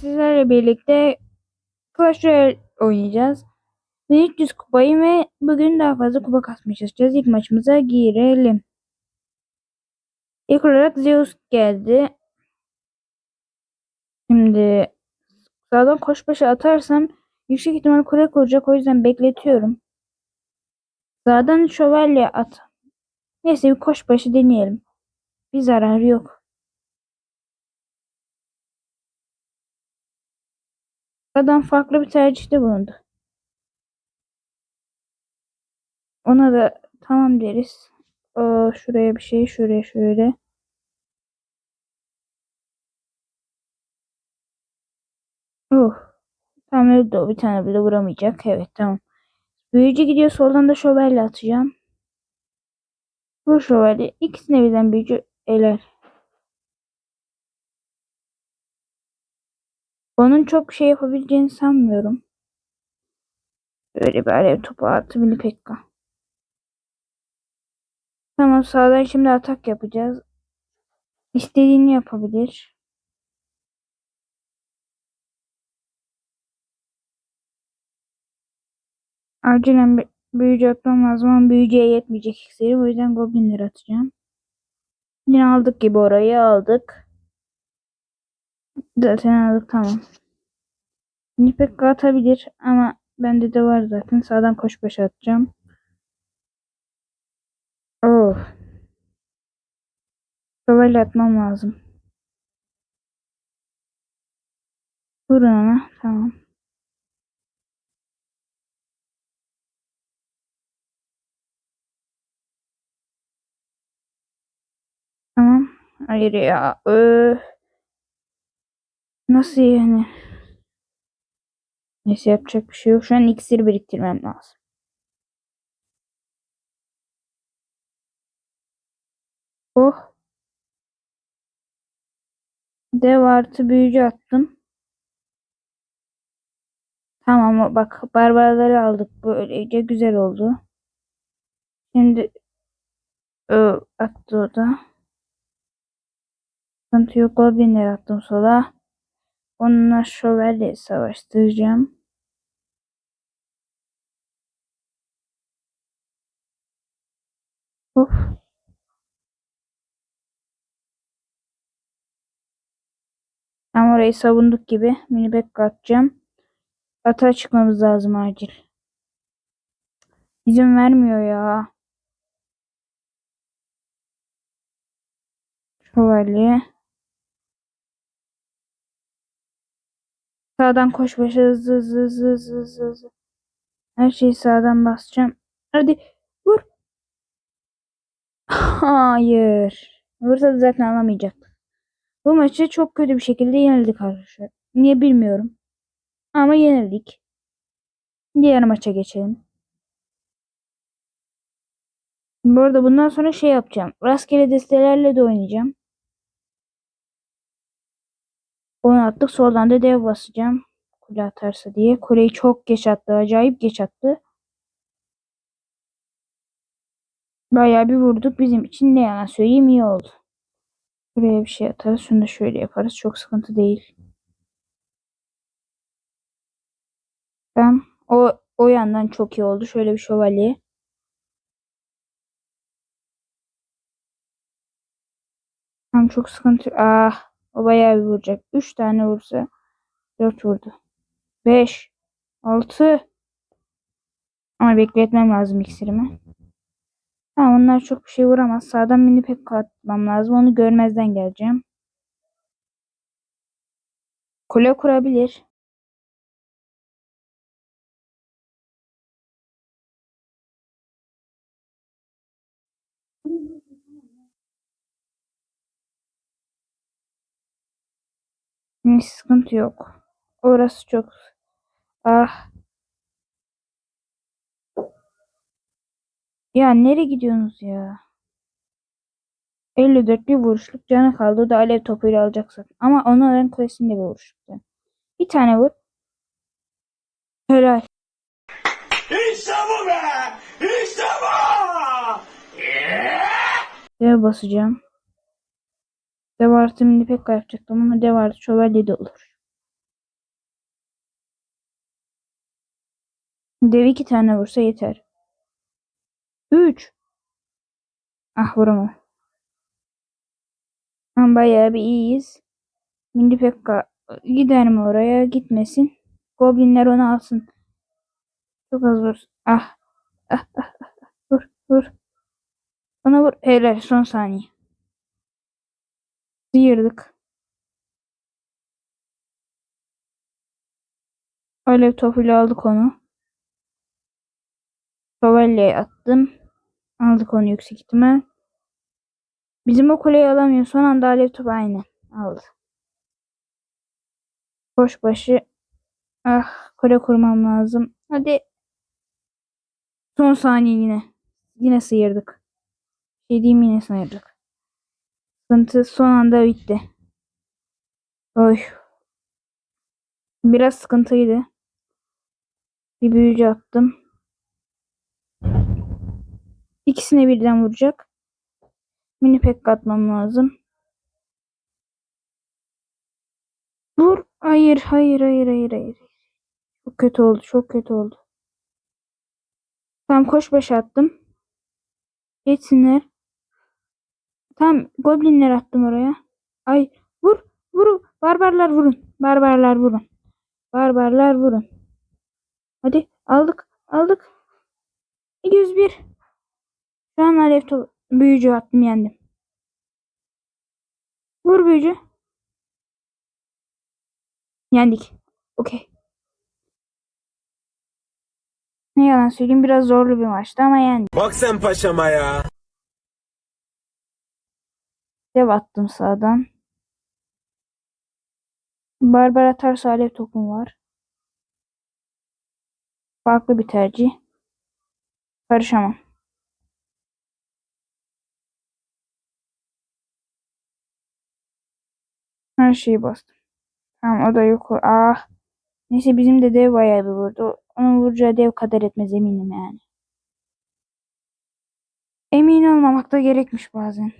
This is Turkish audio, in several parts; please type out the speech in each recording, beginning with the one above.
sizlerle birlikte Clash Royale oynayacağız. 1300 kupayım ve bugün daha fazla kupa kasmaya çalışacağız. İlk maçımıza girelim. İlk olarak Zeus geldi. Şimdi sağdan koş başa atarsam yüksek ihtimal kule kuracak o yüzden bekletiyorum. Sağdan şövalye at. Neyse bir koş başı deneyelim. Bir zararı yok. Adam farklı bir tercihte bulundu. Ona da tamam deriz. Aa, şuraya bir şey, şuraya şöyle. Oh. Tamam öldü. Bir tane bile vuramayacak. Evet tamam. Büyücü gidiyor. Soldan da şövalye atacağım. Bu şövalye. İkisine birden büyücü eler. Onun çok şey yapabileceğini sanmıyorum. Böyle bir alev topu artı mini pekka. Tamam sağdan şimdi atak yapacağız. İstediğini yapabilir. Acilen büyücü atmam lazım ama büyücüye yetmeyecek iksiri. O yüzden goblinleri atacağım. Yine aldık gibi orayı aldık. Zaten aldık tamam. Nipek atabilir ama bende de var zaten. Sağdan koş başa atacağım. Oh. Şövalye atmam lazım. Vurun ona. Tamam. Tamam. Hayır ya. Öf. Nasıl yani? Neyse yapacak bir şey yok. Şu an iksir biriktirmem lazım. Oh. Dev artı büyücü attım. Tamam bak barbarları aldık. Böylece güzel oldu. Şimdi ö, attı o da. Sıkıntı yok. Goblinler attım sola. Onunla şövalye savaştıracağım. Of. Tam orayı savunduk gibi. Mini back atacağım. Ata çıkmamız lazım acil. İzin vermiyor ya. Şövalye. Sağdan koş başa hızlı hızlı hızlı hızlı hızlı. Her şeyi sağdan basacağım. Hadi vur. Hayır. Vursa zaten alamayacak. Bu maçı çok kötü bir şekilde yenildik arkadaşlar. Niye bilmiyorum. Ama yenildik. Diğer maça geçelim. Bu arada bundan sonra şey yapacağım. Rastgele destelerle de oynayacağım. Onu attık. Soldan da dev basacağım. Kule atarsa diye. Kuleyi çok geç attı. Acayip geç attı. Bayağı bir vurduk. Bizim için ne yalan söyleyeyim iyi oldu. Buraya bir şey atarız. Şunu da şöyle yaparız. Çok sıkıntı değil. Tamam. O, o yandan çok iyi oldu. Şöyle bir şövalye. Tamam çok sıkıntı. Ah. O bayağı bir vuracak. 3 tane vursa 4 vurdu. 5 6 Ama bekletmem lazım iksirimi. Tamam onlar çok bir şey vuramaz. Sağdan mini pek atmam lazım. Onu görmezden geleceğim. Kule kurabilir. Hiç sıkıntı yok. Orası çok. Ah. Ya nereye gidiyorsunuz ya? 54 bir vuruşluk canı kaldı. O da alev topuyla alacaksın. Ama onların kulesinde bir vuruşluktu. Bir tane vur. Helal. İşte bu be! İşte bu! Dev basacağım. Dev artımını pek yapacaktım ama dev artı şövalye de olur. Dev iki tane vursa yeter. Üç. Ah vurama. Ama bayağı bir iyiyiz. Milli Pekka gider mi oraya? Gitmesin. Goblinler onu alsın. Çok az vur. Ah, ah. Ah ah ah. Vur vur. Ona vur. Helal son saniye. Sıyırdık. Alev topuyla aldık onu. Şövalyeye attım. Aldık onu yüksek ihtimal. Bizim o kuleyi alamıyor. Son anda alev topu aynen aldı. Koşbaşı. Ah kule kurmam lazım. Hadi. Son saniye yine. Yine sıyırdık. Şey diyeyim yine sıyırdık. Sıkıntı son anda bitti. Oy. Biraz sıkıntıydı. Bir büyücü attım. İkisine birden vuracak. Mini pek atmam lazım. Vur. Hayır, hayır, hayır, hayır, hayır. Çok kötü oldu, çok kötü oldu. Tamam koş baş attım. Geçsinler. Tamam goblinler attım oraya. Ay vur, vur. Barbarlar vurun. Barbarlar vurun. Barbarlar vurun. Hadi aldık, aldık. 201. Şu an alev büyücü attım yendim. Vur büyücü. Yendik. Okey. Ne yalan söyleyeyim biraz zorlu bir maçtı ama yendik. Bak sen paşama ya. Dev attım sağdan. Barbar atarsa alev topum var. Farklı bir tercih. Karışamam. Her şeyi bastım. Tamam o da yok. Ah. Neyse bizim de dev bayağı bir vurdu. Onun vuracağı dev kadar etmez eminim yani. Emin olmamak da gerekmiş bazen.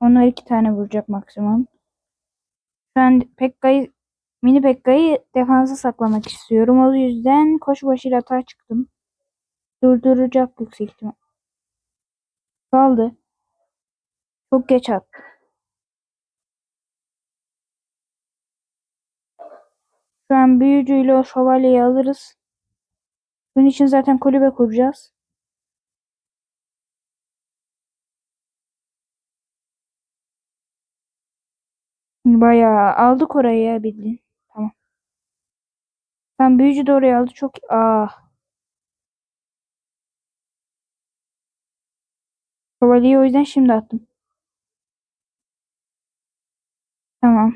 Onlar iki tane vuracak maksimum. Şu an Pekka'yı mini Pekka'yı defansa saklamak istiyorum. O yüzden koşu başıyla atağa çıktım. Durduracak yüksek ihtimal. Kaldı. Çok geç attı. Şu an büyücüyle o şövalyeyi alırız. Bunun için zaten kulübe kuracağız. Bayağı aldık orayı ya bildiğin. Tamam. Tam büyücü de oraya aldı. Çok ah. Şövalyeyi o yüzden şimdi attım. Tamam.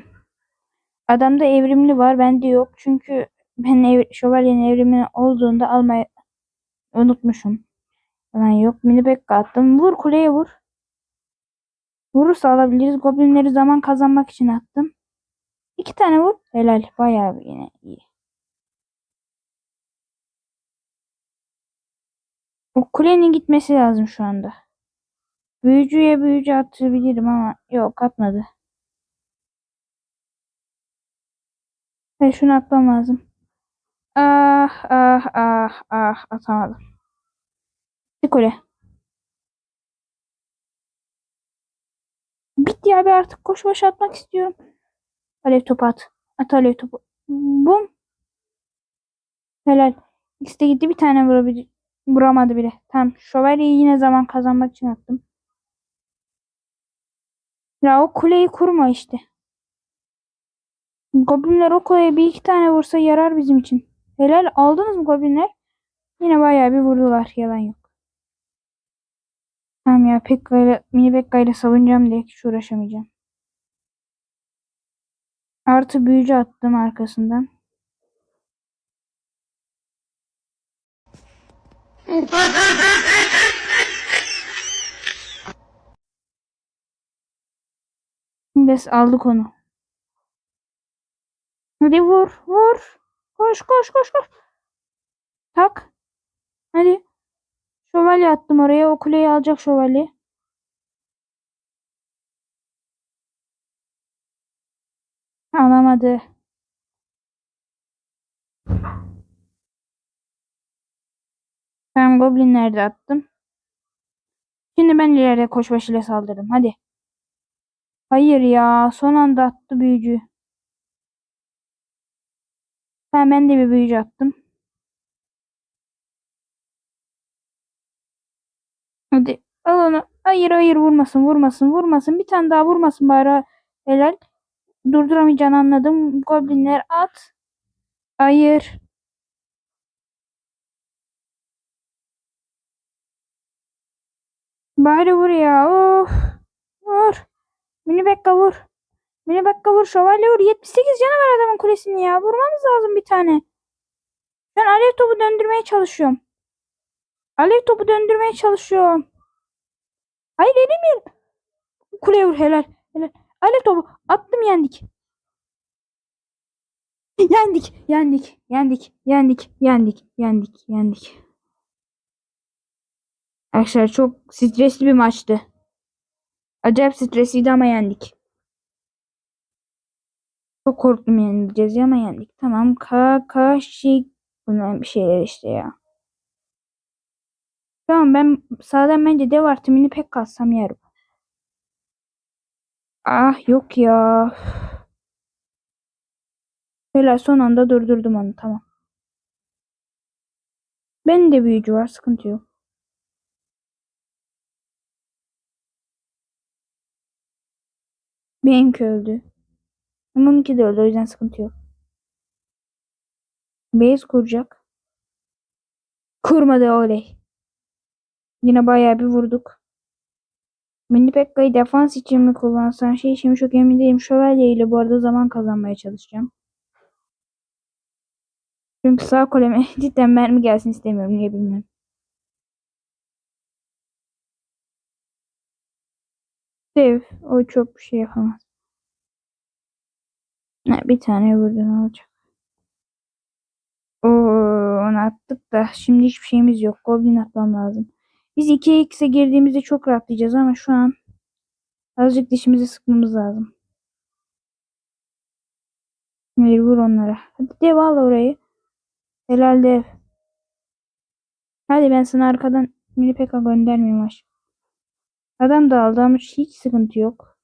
Adamda evrimli var. Bende yok. Çünkü ben ev, şövalyenin evrimi olduğunda almayı unutmuşum. Falan yok. Mini Pekka attım. Vur kuleye vur. Vurursa alabiliriz. Goblinleri zaman kazanmak için attım. İki tane vur. Helal. Bayağı yine iyi. O kulenin gitmesi lazım şu anda. Büyücüye büyücü atabilirim ama yok atmadı. Ve şunu atmam lazım. Ah ah ah ah atamadım. Bir kule. Bitti abi artık koş baş atmak istiyorum. Alev topu at. At alev topu. Bum. Helal. İkisi de gitti bir tane vurabildi. Vuramadı bile. Tamam. Şövalyeyi yine zaman kazanmak için attım. Ya o kuleyi kurma işte. Goblinler o kuleye bir iki tane vursa yarar bizim için. Helal aldınız mı goblinler? Yine bayağı bir vurdular. Yalan yok. Tamam ya Pekka ile mini Pekka ile savunacağım diye hiç uğraşamayacağım. Artı büyücü attım arkasından. Biz aldık onu. Hadi vur vur. Koş koş koş koş. Tak. Hadi. Şövalye attım oraya. O kuleyi alacak şövalye. Alamadı. Ben goblinleri de attım. Şimdi ben ileride koçbaşı ile saldırdım. Hadi. Hayır ya. Son anda attı büyücü. Ha, ben de bir büyücü attım. Hadi al onu. Hayır hayır vurmasın vurmasın vurmasın. Bir tane daha vurmasın bari. Helal. Durduramayacağını anladım. Goblinler at. Hayır. Bari vur ya. Of. Vur. Mini Bekka vur. Mini Bekka vur. Şövalye vur. 78 canı var adamın kulesini ya. Vurmamız lazım bir tane. Ben alev topu döndürmeye çalışıyorum. Alev topu döndürmeye çalışıyorum. Hayır edemiyorum. Kuleye vur helal. Helal. Alev topu attım yendik. Yendik, yendik, yendik, yendik, yendik, yendik, yendik. Arkadaşlar çok stresli bir maçtı. Acayip stresliydi ama yendik. Çok korktum yenileceğiz ama yendik. Tamam. Kakashi bunlar bir şeyler işte ya. Tamam ben sağdan bence dev artı pek kalsam yerim. Ah yok ya. Böyle son anda durdurdum onu tamam. Benim de büyücü var sıkıntı yok. Benimki öldü. Onunki de öldü o yüzden sıkıntı yok. Base kuracak. Kurmadı oley. Yine bayağı bir vurduk. Mini Pekka'yı defans için mi kullansam şey mi çok emin değilim. Şövalye ile bu arada zaman kazanmaya çalışacağım. Çünkü sağ koleme cidden mermi gelsin istemiyorum. Niye bilmiyorum. Dev. O çok bir şey yapamaz. Ne, bir tane vurdu ne olacak? Oo, onu attık da şimdi hiçbir şeyimiz yok. Goblin atmam lazım. Biz 2'ye 2'ye girdiğimizde çok rahatlayacağız ama şu an azıcık dişimizi sıkmamız lazım. Hayır vur onlara. Hadi dev al orayı. Helal dev. Hadi ben sana arkadan mini peka göndermeyeyim aşk. Adam da aldı ama hiç sıkıntı yok.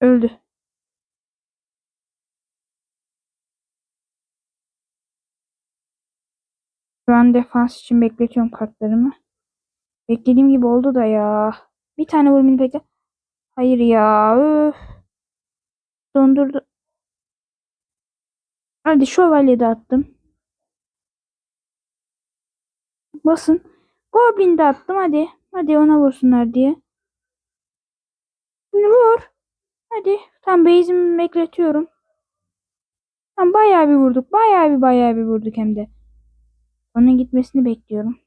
Öldü. Şu an defans için bekletiyorum kartlarımı. Beklediğim gibi oldu da ya. Bir tane vur mini peka. Hayır ya. Öf. Dondurdu. Hadi şövalye de attım. Basın. Goblin de attım hadi. Hadi ona vursunlar diye. Şimdi vur. Hadi. Tam base'imi bekletiyorum. Tam bayağı bir vurduk. Bayağı bir bayağı bir vurduk hem de. Onun gitmesini bekliyorum.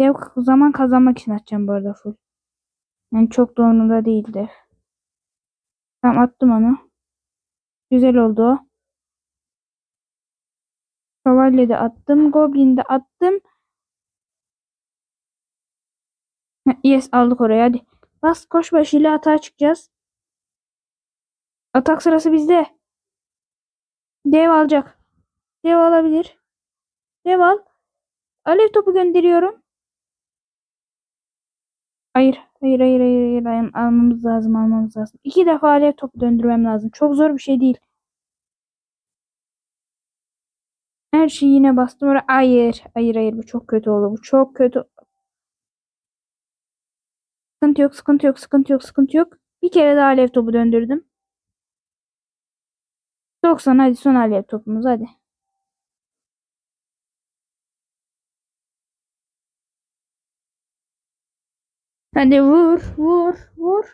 Dev zaman kazanmak için atacağım bu arada full. Yani çok da umurumda değildi. Tamam attım onu. Güzel oldu o. Şövalye de attım. Goblin de attım. Yes aldık oraya hadi. Bas koş başıyla atağa çıkacağız. Atak sırası bizde. Dev alacak. Dev alabilir. Dev al. Alev topu gönderiyorum. Hayır. Hayır hayır hayır. hayır. Almamız lazım almamız lazım. İki defa alev topu döndürmem lazım. Çok zor bir şey değil. Her şeyi yine bastım oraya. Hayır. Hayır hayır bu çok kötü oldu. Bu çok kötü. Sıkıntı yok sıkıntı yok sıkıntı yok sıkıntı yok. Bir kere daha alev topu döndürdüm. 90 hadi son alev topumuz hadi. Hadi vur vur vur.